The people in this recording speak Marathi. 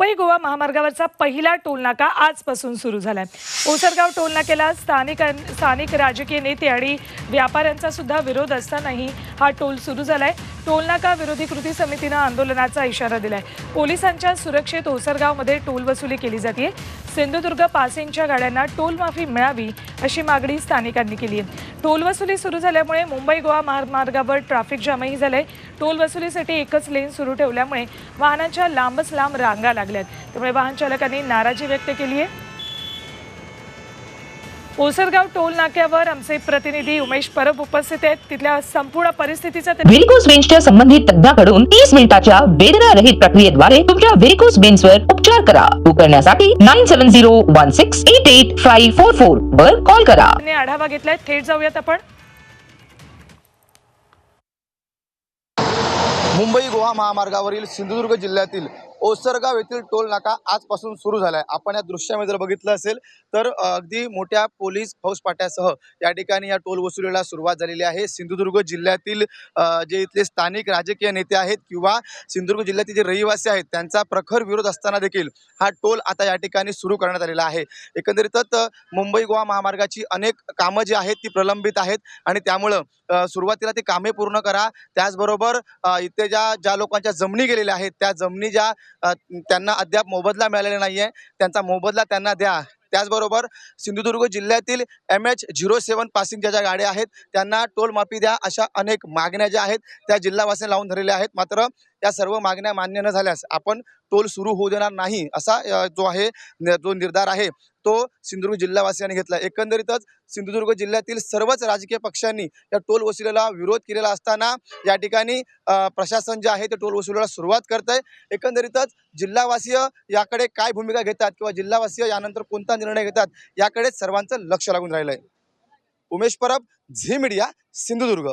मुंबई गोवा महामार्गावरचा पहिला टोल नाका आजपासून सुरू झालाय. ओसरगाव टोल नाक्याला स्थानिक स्थानिक राजकीय नेते आणि व्यापाऱ्यांचा सुद्धा विरोध असतानाही हा टोल सुरू झालाय. टोल नाका विरोधी कृती समितीनं आंदोलनाचा इशारा दिलाय. पोलिसांच्या सुरक्षेत ओसरगावमध्ये टोल वसुली केली जाते सिंधुदुर्ग पासिंगच्या गाड्यांना टोलमाफी मिळावी अशी मागणी स्थानिकांनी केली आहे. टोल वसुली सुरू झाल्यामुळे मुंबई गोवा महामार्गावर ट्रॅफिक जामही झालंय. टोल वसुलीसाठी एकच लेन सुरू ठेवल्यामुळे वाहनांच्या लांबच लांब रांगा लागल्यात. त्यामुळे वाहन चालकांनी नाराजी व्यक्त केली आहे. ओसरगाव टोल नाक्यावर आमचे प्रतिनिधी उमेश परब उपस्थित आहेत. तिथल्या संपूर्ण परिस्थितीचा व्हेरिकोस वेन्सच्या संबंधित तज्ञाकडून तीस मिनिटाच्या वेदना रहित प्रक्रियेद्वारे तुमच्या व्हेरिकोस वेन्सवर उपचार करा. बुक करण्यासाठी nine seven zero one six eight eight five four four वर कॉल करा. आढावा घेतलाय. थेट जाऊयात आपण. मुंबई गोवा महामार्गावरील सिंधुदुर्ग जिल्ह्यातील ओसरगाव येथील टोल नाका आजपासून सुरू झाला आहे आपण या दृश्यामध्ये जर बघितलं असेल तर अगदी मोठ्या पोलीस फौजपाट्यासह या ठिकाणी या टोल वसुलीला सुरुवात झालेली आहे. सिंधुदुर्ग जिल्ह्यातील जे इथले स्थानिक राजकीय नेते आहेत किंवा सिंधुदुर्ग जिल्ह्यातील जे रहिवासी आहेत त्यांचा प्रखर विरोध असताना देखील हा टोल आता या ठिकाणी सुरू करण्यात आलेला आहे. एकंदरीतच मुंबई गोवा महामार्गाची अनेक कामं जी आहेत ती प्रलंबित आहेत आणि त्यामुळं सुरुवातीला ती कामे पूर्ण करा. त्याचबरोबर इथे ज्या ज्या लोकांच्या जमिनी गेलेल्या आहेत त्या जमिनी ज्या त्यांना अद्याप मोबदला मिळालेला नाही आहे त्यांचा मोबदला त्यांना द्या. त्याचबरोबर सिंधुदुर्ग जिल्ह्यातील एम एच झिरो सेवन पासिंगच्या ज्या गाड्या आहेत त्यांना टोल माफी द्या अशा अनेक मागण्या ज्या आहेत त्या जिल्हावासीने लावून धरलेल्या आहेत. मात्र या सर्व मागण्या मान्य न झाल्यास आपण टोल सुरू होऊ देणार नाही असा जो आहे जो निर्धार आहे तो सिंधुदुर्ग जिल्हावासियांनी घेतला. एकंदरीतच सिंधुदुर्ग जिल्ह्यातील सर्वच राजकीय पक्षांनी या टोल वसुलीला विरोध केलेला असताना या ठिकाणी प्रशासन जे आहे ते टोल वसुलीला सुरुवात करत आहे एकंदरीतच जिल्हावासीय याकडे काय भूमिका घेतात किंवा जिल्हावासीय यानंतर कोणता निर्णय घेतात याकडेच सर्वांचं लक्ष लागून राहिलं आहे उमेश परब झी मीडिया सिंधुदुर्ग.